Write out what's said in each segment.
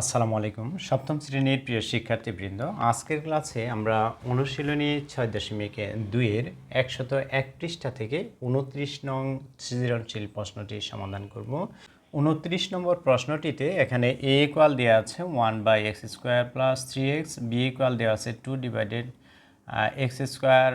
আসসালামু আলাইকুম। সপ্তম শ্রেণির প্রিয় শিক্ষার্থীবৃন্দ, আজকের ক্লাসে আমরা অনুশীলনী ছয় দশমিক দুইয়ের একশত এক পৃষ্ঠা থেকে উনত্রিশ নং সৃজনশীল প্রশ্নটি সমাধান করব। উনত্রিশ নম্বর প্রশ্নটিতে এখানে এ ইকুয়াল দেওয়া আছে one by x square plus three x B equal দেওয়া আছে two divided x square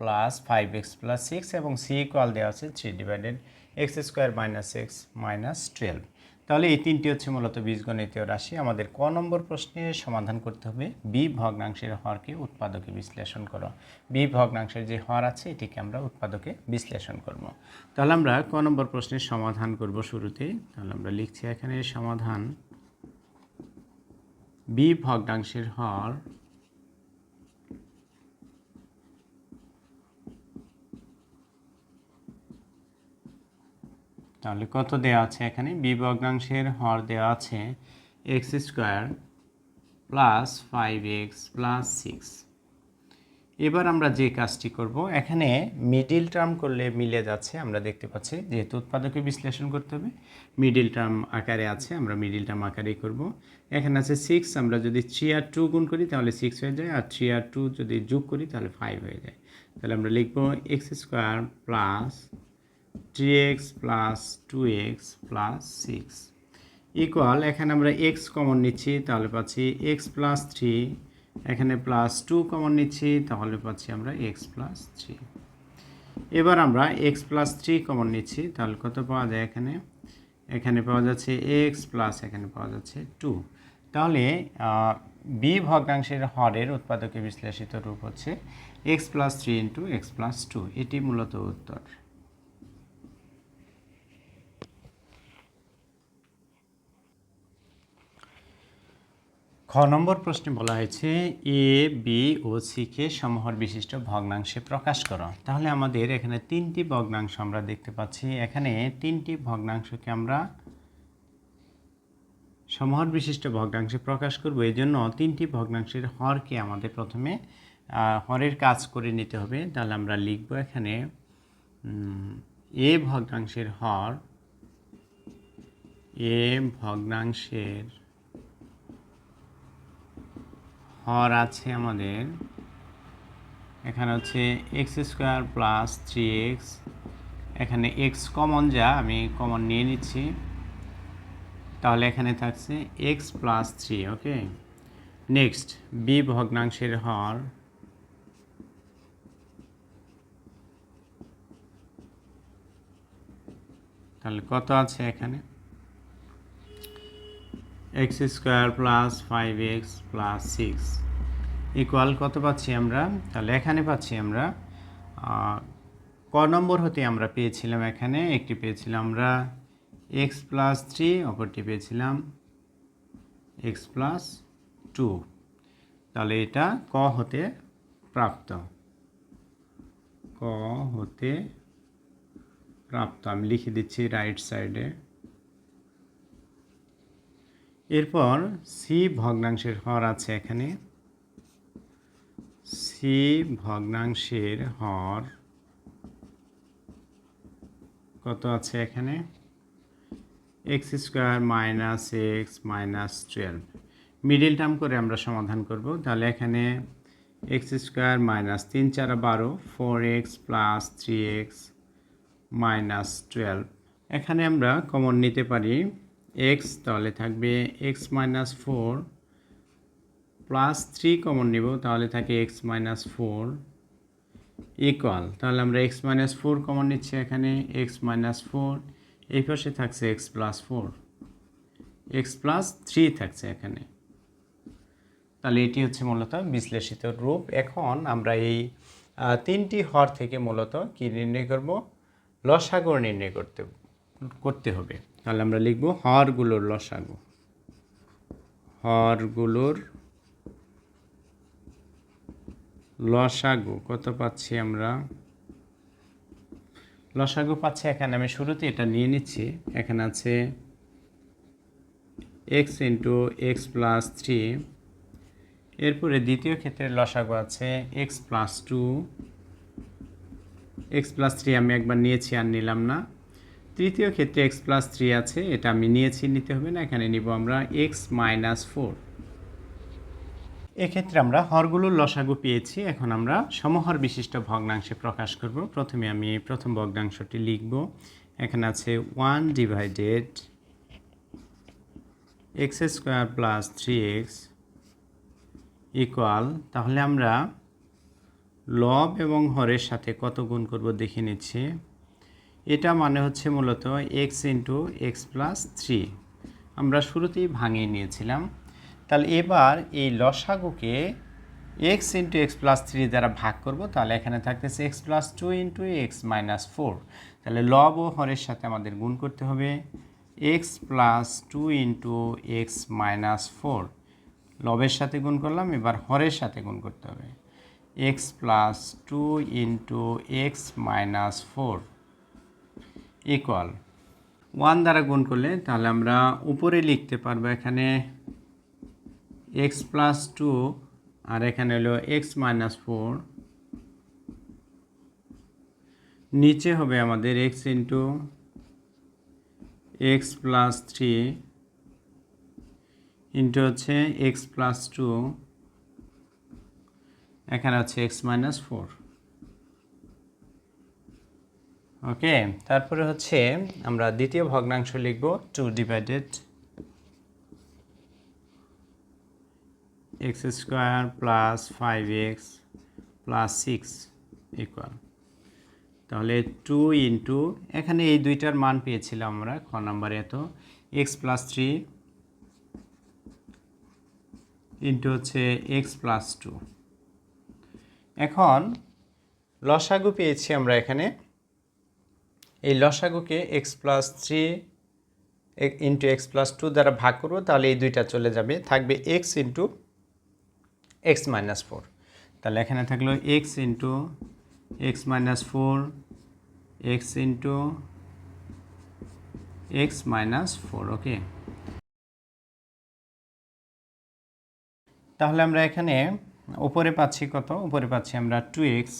plus five x plus six এবং সি ইকুয়াল দেওয়া আছে three divided x square minus x minus twelve তাহলে এই তিনটি হচ্ছে মূলত বীজগণিতীয় রাশি। আমাদের ক নম্বর প্রশ্নের সমাধান করতে হবে। বি ভগ্নাংশের হরকে উৎপাদকে বিশ্লেষণ করো। বি ভগ্নাংশের যে হর আছে, এটিকে আমরা উৎপাদকে বিশ্লেষণ করব। তাহলে আমরা ক নম্বর প্রশ্নের সমাধান করব শুরুতেই তাহলে আমরা লিখছি এখানে সমাধান। বি ভগ্নাংশের হর তাহলে কত দেওয়া আছে এখানে? বি ভগ্নাংশের হর দেওয়া আছে x square plus five x plus six. এবার আমরা যে কাজটি করব, এখানে মিডিল টার্ম করলে মিলে যাচ্ছে, আমরা দেখতে পাচ্ছি, যেহেতু উৎপাদকে বিশ্লেষণ করতে হবে, মিডিল টার্ম আকারে আছে, আমরা মিডিল টার্ম আকারেই করব। এখানে আছে সিক্স, আমরা যদি থ্রি আর টু গুণ করি, তাহলে সিক্স হয়ে যায়, আর থ্রি আর টু যদি যোগ করি, তাহলে ফাইভ হয়ে যায়। তাহলে আমরা লিখব x square plus three x plus two x plus six equal এখানে আমরা এক্স কমন নিচ্ছি, তাহলে পাচ্ছি এক্স প্লাস থ্রি এখানে প্লাস টু কমন নিচ্ছি, তাহলে পাচ্ছি আমরা এক্স প্লাস থ্রি এবার আমরা এক্স প্লাস থ্রি কমন নিচ্ছি, তাহলে কত পাওয়া যায় এখানে? এখানে পাওয়া যাচ্ছে এক্স প্লাস এখানে পাওয়া যাচ্ছে টু তাহলে বি ভগ্নাংশের হরের উৎপাদকে বিশ্লেষিত রূপ হচ্ছে x plus three into x plus two এটি মূলত উত্তর। খ নম্বর প্রশ্নে বলা হয়েছে, এ, বি ও সিকে সমহর বিশিষ্ট ভগ্নাংশে প্রকাশ করো। তাহলে আমাদের এখানে তিনটি ভগ্নাংশ আমরা দেখতে পাচ্ছি। এখানে তিনটি ভগ্নাংশকে আমরা সমহর বিশিষ্ট ভগ্নাংশে প্রকাশ করব। এই জন্য তিনটি ভগ্নাংশের হরকে আমাদের প্রথমে হরের কাজ করে নিতে হবে। তাহলে আমরা লিখব এখানে এ ভগ্নাংশের হর, এ ভগ্নাংশের হর আছে আমাদের। এখানে হচ্ছে x square plus three x এখানে এক্স কমন যা, আমি কমন নিয়ে নিচ্ছি। তাহলে এখানে থাকছে x plus three okay next B ভগ্নাংশের হর। তাহলে কত আছে এখানে? X square plus five x plus six equal কত পাচ্ছি আমরা? তাহলে এখানে পাচ্ছি আমরা ক নম্বর হতে আমরা পেয়েছিলাম এখানে, একটি পেয়েছিলাম আমরা এক্স প্লাস থ্রি অপরটি পেয়েছিলাম এক্স প্লাস টু তাহলে এটা ক হতে প্রাপ্ত? ক হতে প্রাপ্ত। আমি লিখে দিচ্ছি রাইট সাইডে এরপর সি ভগ্নাংশের হর আছে এখানে। সি ভগ্নাংশের হর কত আছে এখানে? X square minus x minus twelve middle term করে আমরা সমাধান করব। তাহলে এখানে এক্স স্কোয়ার মাইনাস তিন চার বারো four x plus three x minus twelve এখানে আমরা কমন নিতে পারি এক্স তাহলে থাকবে x minus four plus three common নিব, তাহলে থাকে এক্স মাইনাস ফোর ইকুয়াল। তাহলে আমরা এক্স মাইনাস ফোর কমন নিচ্ছি এখানে, এক্স মাইনাস ফোর, এই পাশে থাকছে x plus four. X plus three থাকছে এখানে। তাহলে এটি হচ্ছে মূলত বিশ্লেষিত রূপ। এখন আমরা এই তিনটি হর থেকে মূলত কি নির্ণয় করব? লসাগর নির্ণয় করতে করতে হবে। তাহলে আমরা লিখব হরগুলোর লসাগু। হরগুলোর লসাগু, কত পাচ্ছি আমরা? লসাগু পাচ্ছি এখানে, আমি শুরুতে এটা নিয়ে নিচ্ছি। এখানে আছে x into x plus three এরপরে দ্বিতীয় ক্ষেত্রে লসাগু আছে x plus two x plus three আমি একবার নিয়েছি, আর নিলাম না। তৃতীয় ক্ষেত্রে এক্স প্লাস থ্রি আছে, এটা আমি নিয়েছি নিতে হবে না, এখানে নিব আমরা এক্স মাইনাস ফোর এক্ষেত্রে আমরা হরগুলোর লসাগু পেয়েছি, এখন আমরা সমহর বিশিষ্ট ভগ্নাংশে প্রকাশ করব। প্রথমে আমি প্রথম ভগ্নাংশটি লিখব। এখানে আছে one divided x square plus three x equal তাহলে আমরা লব এবং হরের সাথে কত গুণ করব দেখে নিচ্ছি। এটা মানে হচ্ছে মূলত x into x plus three আমরা শুরুতেই ভাঙিয়ে নিয়েছিলাম। তাহলে এবার এই লসাগুকে x into x plus three দ্বারা ভাগ করব। তাহলে এখানে থাকতেছে x plus two into x minus four তাহলে লব ও হরের সাথে আমাদের গুণ করতে হবে। X plus two into x minus four লবের সাথে গুণ করলাম, এবার হরের সাথে গুণ করতে হবে। X plus two into x minus four equal one দ্বারা গুণ করলে তাহলে আমরা উপরে লিখতে পারব এখানে এক্স প্লাস টু আর এখানে হলো এক্স মাইনাস ফোর নিচে হবে আমাদের x into x plus three into হচ্ছে এক্স প্লাস টু এখানে হচ্ছে এক্স মাইনাস ফোর ওকে তারপরে হচ্ছে আমরা দ্বিতীয় ভগ্নাংশ লিখব two divided x square plus five x plus six equal তাহলে টু ইন্টু এখানে এই দুইটার মান পেয়েছিলাম আমরা খ নাম্বারে এত এক্স প্লাস থ্রি ইন্টু হচ্ছে এক্স প্লাস টু এখন লসাগু পেয়েছি আমরা এখানে এই লসাগুকে x plus three into x plus two দ্বারা ভাগ করব, তাহলে এই দুইটা চলে যাবে। থাকবে x into x minus four তাহলে এখানে থাকল x into x minus four x into x minus four okay তাহলে আমরা এখানে উপরে পাচ্ছি কত? উপরে পাচ্ছি আমরা টু এক্স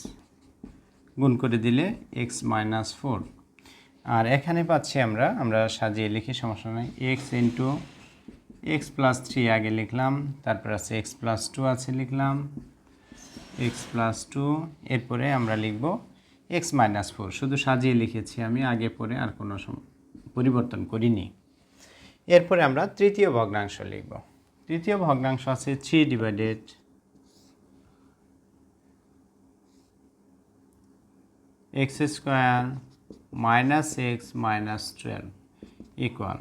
গুণ করে দিলে এক্স মাইনাস ফোর আর এখানে পাচ্ছি আমরা আমরা সাজিয়ে লিখি, সমস্যা নেই। X into x plus three আগে লিখলাম, তারপর আছে এক্স প্লাস টু আছে লিখলাম এক্স প্লাস টু এরপরে আমরা লিখব এক্স মাইনাস ফোর শুধু সাজিয়ে লিখেছি আমি, আগে পরে আর কোনো পরিবর্তন করিনি। এরপরে আমরা তৃতীয় ভগ্নাংশ লিখব। তৃতীয় ভগ্নাংশ আছে three divided x square minus x minus twelve equal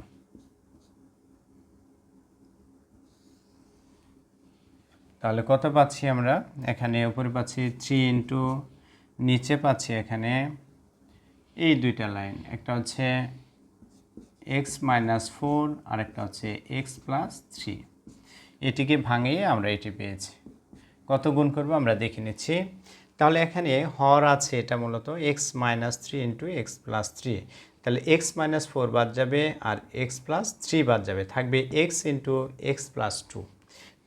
তাহলে কত পাচ্ছি আমরা? এখানে উপরে পাচ্ছি থ্রি ইন্টু নিচে পাচ্ছি এখানে এই দুইটা লাইন একটা হচ্ছে এক্স মাইনাস ফোর আর একটা হচ্ছে এক্স প্লাস থ্রি এটিকে ভাঙিয়ে আমরা এটি পেয়েছি। কত গুণ করব? আমরা দেখে নিচ্ছি। তাহলে এখানে হর আছে এটা মূলত x minus three into x plus three তাহলে এক্স মাইনাস ফোর বাদ যাবে আর এক্স প্লাস থ্রি বাদ যাবে। থাকবে x into x plus two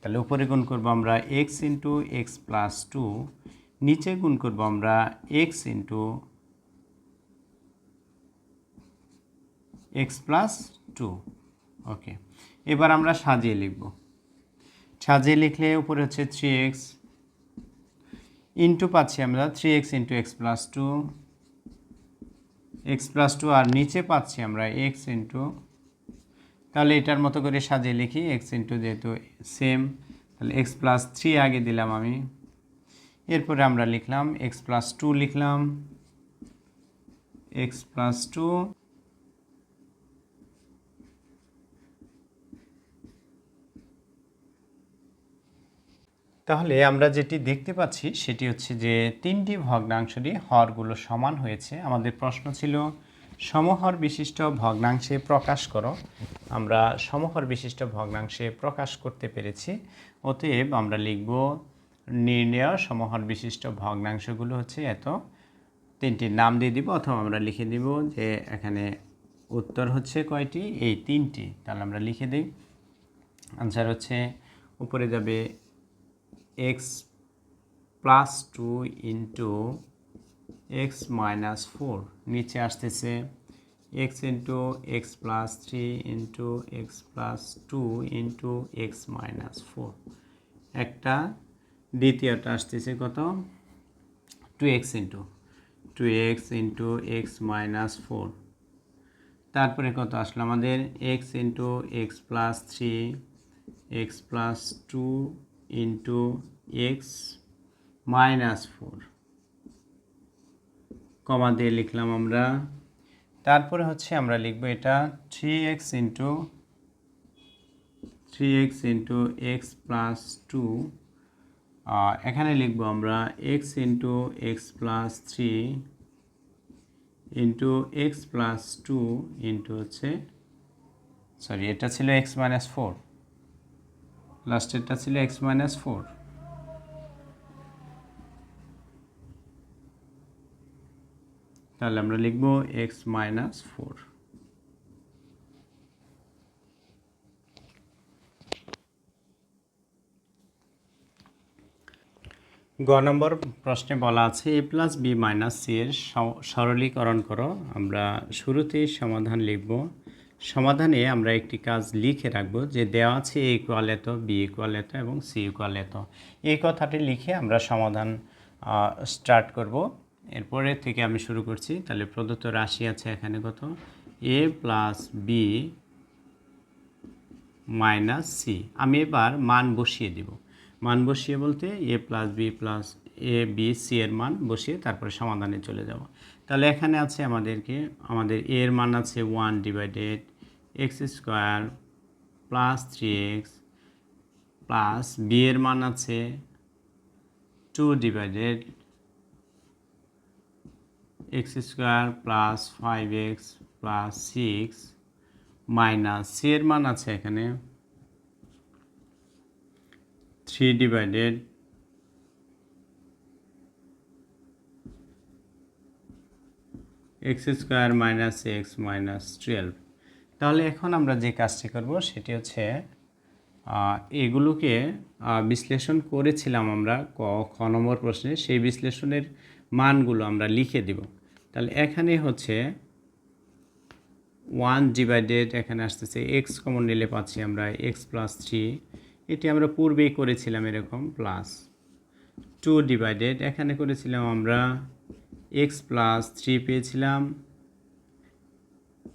তাহলে উপরে গুণ করব আমরা x into x plus two নিচে গুণ করব আমরা x into x plus two okay এবার আমরা সাজিয়ে লিখব। সাজিয়ে লিখলে উপরে হচ্ছে থ্রি এক্স ইন্টু পাচ্ছি আমরা three x into x plus two x plus two আর নিচে পাচ্ছি আমরা এক্স ইন্টু তাহলে এটার মতো করে সাজিয়ে লিখি এক্স ইন্টু যেহেতু সেম তাহলে এক্স প্লাস থ্রি আগে দিলাম আমি, এরপরে আমরা লিখলাম এক্স প্লাস টু লিখলাম এক্স প্লাস টু তাহলে আমরা যেটি দেখতে পাচ্ছি, সেটি হচ্ছে যে তিনটি ভগ্নাংশেরই হরগুলো সমান হয়েছে। আমাদের প্রশ্ন ছিল, সমহর বিশিষ্ট ভগ্নাংশে প্রকাশ করো। আমরা সমহর বিশিষ্ট ভগ্নাংশে প্রকাশ করতে পেরেছি। অতএব আমরা লিখব, নির্ণয় সমহর বিশিষ্ট ভগ্নাংশগুলো হচ্ছে এত। তিনটি নাম দিয়ে দিব, অথবা আমরা লিখে দিব যে এখানে উত্তর হচ্ছে কয়টি? এই তিনটি। তাহলে আমরা লিখে দিই। আনসার হচ্ছে, উপরে যাবে x plus two into x minus four নিচে আসতেছে x into x plus three into x plus two into x minus four একটা দ্বিতীয়টা আসতেছে কত? Two x into two x into x minus four তারপরে কত আসলো আমাদের? X into x plus three x plus two into x minus four comma দিয়ে লিখলাম আমরা। তারপরে হচ্ছে আমরা লিখব এটা three x into three x into x plus two এখানে লিখব আমরা x into x plus three into x plus two into হচ্ছে সরি এটা ছিল এক্স মাইনাস ফোর লাস্টেরটা ছিল এক্স মাইনাস ফোর। তাহলে আমরা লিখব এক্স মাইনাস ফোর। গ নম্বর প্রশ্নে বলা আছে, A plus B minus C এর সরলীকরণ করো। আমরা শুরুতেই সমাধান লিখব সমাধানে আমরা একটি কাজ লিখে রাখব যে দেওয়া আছে এ ইকুয়াল এত বি ইকুয়াল এত এবং সি ইকুয়াল এত। এই কথাটি লিখে আমরা সমাধান স্টার্ট করব। এরপরে থেকে আমি শুরু করছি। তাহলে প্রদত্ত রাশি আছে এখানে কত? A plus B minus C আমি এবার মান বসিয়ে দিব। মান বসিয়ে বলতে A plus B plus A B C এর মান বসিয়ে তারপরে সমাধানে চলে যাব। তাহলে এখানে আছে আমাদেরকে, আমাদের এর মান আছে one divided x square plus three x plus B এর মান আছে two divided x square plus five x plus six minus C এর মান আছে এখানে three divided x square minus x minus twelve. তাহলে এখন আমরা যে কাজটি করব সেটি হচ্ছে এগুলোকে বিশ্লেষণ করেছিলাম আমরা ক, খ নম্বর প্রশ্নে, সেই বিশ্লেষণের মানগুলো আমরা লিখে দিব। তাহলে এখানে হচ্ছে ওয়ান ডিভাইডেড এখানে আসতেছে এক্স কমন নিলে পাচ্ছি আমরা এক্স প্লাস থ্রি এটি আমরা পূর্বেই করেছিলাম এরকম প্লাস টু ডিভাইডেড এখানে করেছিলাম আমরা এক্স প্লাস থ্রি পেয়েছিলাম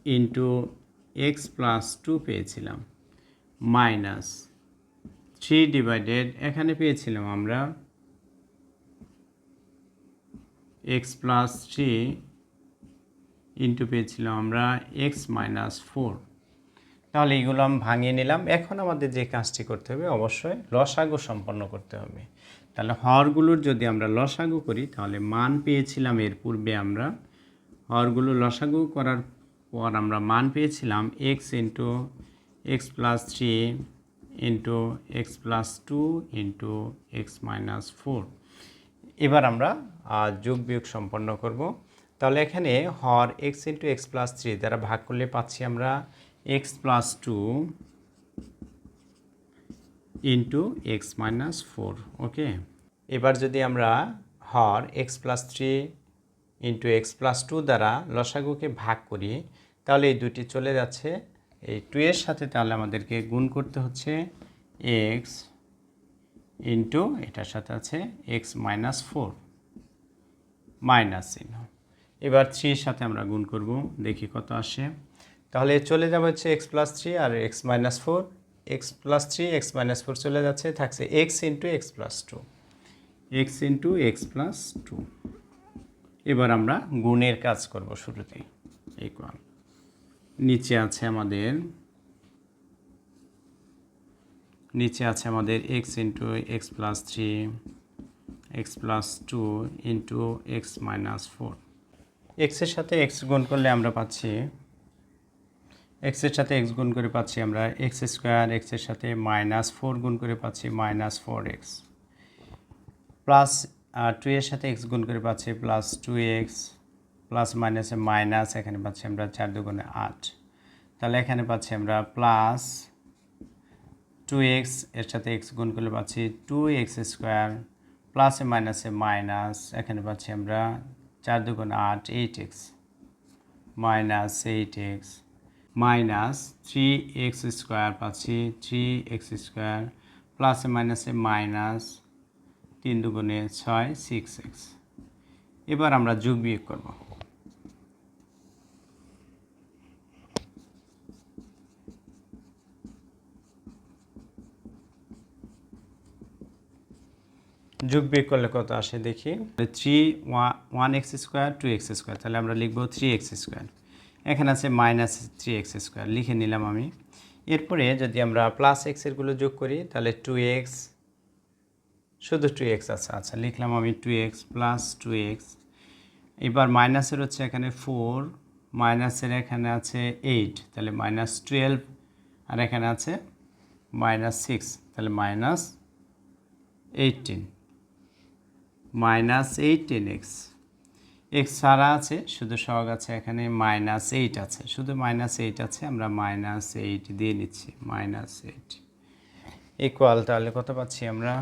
ইন্টু এক্স প্লাস টু পেয়েছিলাম মাইনাস থ্রি ডিভাইডেড এখানে পেয়েছিলাম আমরা এক্স প্লাস থ্রি ইন্টু পেয়েছিলাম আমরা এক্স মাইনাস ফোর তাহলে এইগুলো আমি ভাঙিয়ে নিলাম। এখন আমাদের যে কাজটি করতে হবে, অবশ্যই লসাগু সম্পন্ন করতে হবে। তাহলে হরগুলোর যদি আমরা লসাগু করি, তাহলে মান পেয়েছিলাম এর পূর্বে আমরা। হরগুলো লসাগু করার পর আমরা মান পেয়েছিলাম x into x plus three into x plus two into x minus four এবার আমরা যোগ বিয়োগ সম্পন্ন করব। তাহলে এখানে হর x into x plus three দ্বারা ভাগ করলে পাচ্ছি আমরা x plus two into x minus four okay এবার যদি আমরা হর x plus three into x plus two দ্বারা লসাগুকে ভাগ করি তাহলে এই দুটি চলে যাচ্ছে। এই টু এর সাথে তাহলে আমাদেরকে গুণ করতে হচ্ছে এক্স ইন্টু এটার সাথে আছে এক্স মাইনাস ফোর মাইনাস চিহ্ন। এবার থ্রির সাথে আমরা গুণ করব, দেখি কত আসে। তাহলে চলে যাবে হচ্ছে এক্স প্লাস থ্রি আর x minus four x plus three x minus four চলে যাচ্ছে, থাকছে x into x plus two x into x plus two এবার আমরা গুণের কাজ করব শুরুতেই ইকুয়াল নিচে আছে আমাদের, নিচে আছে আমাদের x into x plus three x plus two into x minus four এক্সের সাথে এক্স গুণ করলে আমরা পাচ্ছি এক্সের সাথে এক্স গুণ করে পাচ্ছি আমরা এক্স স্কোয়ার এক্সের সাথে মাইনাস ফোর গুণ করে পাচ্ছি minus four x plus two এর সাথে এক্স গুণ করে পাচ্ছি প্লাস টু এক্স প্লাস মাইনাসে মাইনাস এখানে পাচ্ছি আমরা চার দুগুণে আট। তাহলে এখানে পাচ্ছি আমরা প্লাস টু এক্সের সাথে এক্স গুণ করলে পাচ্ছি টু এক্স স্কোয়ার প্লাসে মাইনাসে মাইনাস এখানে পাচ্ছি আমরা চার দুগুণ আট eight x minus eight x minus three x square পাচ্ছি থ্রি এক্স স্কোয়ার প্লাসে মাইনাসে মাইনাস তিন দুগুণে ছয় সিক্স এক্স এবার আমরা যোগ বিয়োগ করব। যোগ বিয়োগ করলে কত আসে দেখি? Three one x square two x square তাহলে আমরা লিখব থ্রি এক্স স্কোয়ার এখানে আছে মাইনাস থ্রি এক্স স্কোয়ার লিখে নিলাম আমি। এরপরে যদি আমরা প্লাস এক্সেরগুলো যোগ করি, তাহলে টু এক্স শুধু টু এক্স আছে আচ্ছা লিখলাম আমি two x plus two x এবার মাইনাসের হচ্ছে এখানে ফোর মাইনাসের এখানে আছে এইট তাহলে মাইনাস টুয়েলভ আর এখানে আছে মাইনাস সিক্স তাহলে minus eighteen minus eighteen x. X ছাড়া আছে, শুধু সহগ আছে এখানে, মাইনাস এইট আছে। শুধু মাইনাস এইট আছে, আমরা মাইনাস এইট দিয়ে নিচ্ছি, মাইনাস এইট। ইকুয়াল তাহলে কত পাচ্ছি আমরা?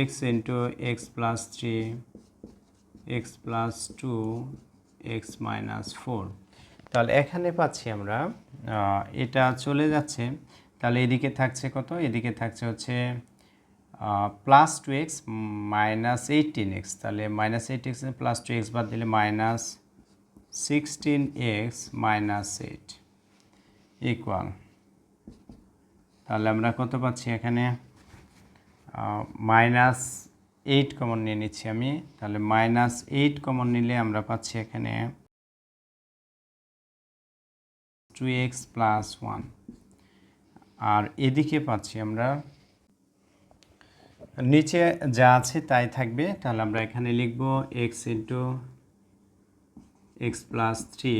X into x plus three x plus two x minus four তাহলে এখানে পাচ্ছি আমরা এটা চলে যাচ্ছে। তাহলে এদিকে থাকছে কত? এদিকে থাকছে হচ্ছে plus two x minus eighteen x তাহলে minus eight x plus two x বাদ দিলে minus sixteen x minus eight equal তাহলে আমরা কত পাচ্ছি এখানে? মাইনাস এইট কমন নিয়ে নিচ্ছি আমি। তাহলে মাইনাস এইট কমন নিলে আমরা পাচ্ছি এখানে টু এক্স প্লাস ওয়ান আর এদিকে পাচ্ছি আমরা। নিচে যা আছে তাই থাকবে। তাহলে আমরা এখানে লিখব x into x plus three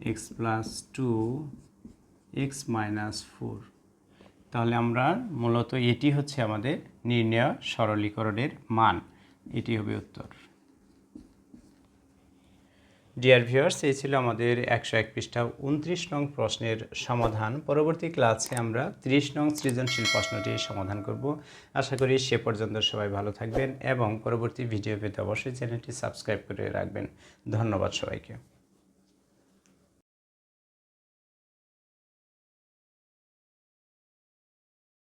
x plus two x minus four তাহলে আমরা মূলত এটি হচ্ছে আমাদের নির্ণয় সরলীকরণের মান। এটি হবে উত্তর। ডিয়ার ভিউয়ার্স এই ছিল আমাদের একশো এক পৃষ্ঠা উনত্রিশ নং প্রশ্নের সমাধান। পরবর্তী ক্লাসে আমরা ত্রিশ নং সৃজনশীল প্রশ্নটি সমাধান করব। আশা করি সে পর্যন্ত সবাই ভালো থাকবেন এবং পরবর্তী ভিডিও পেতে অবশ্যই চ্যানেলটি সাবস্ক্রাইব করে রাখবেন। ধন্যবাদ সবাইকে।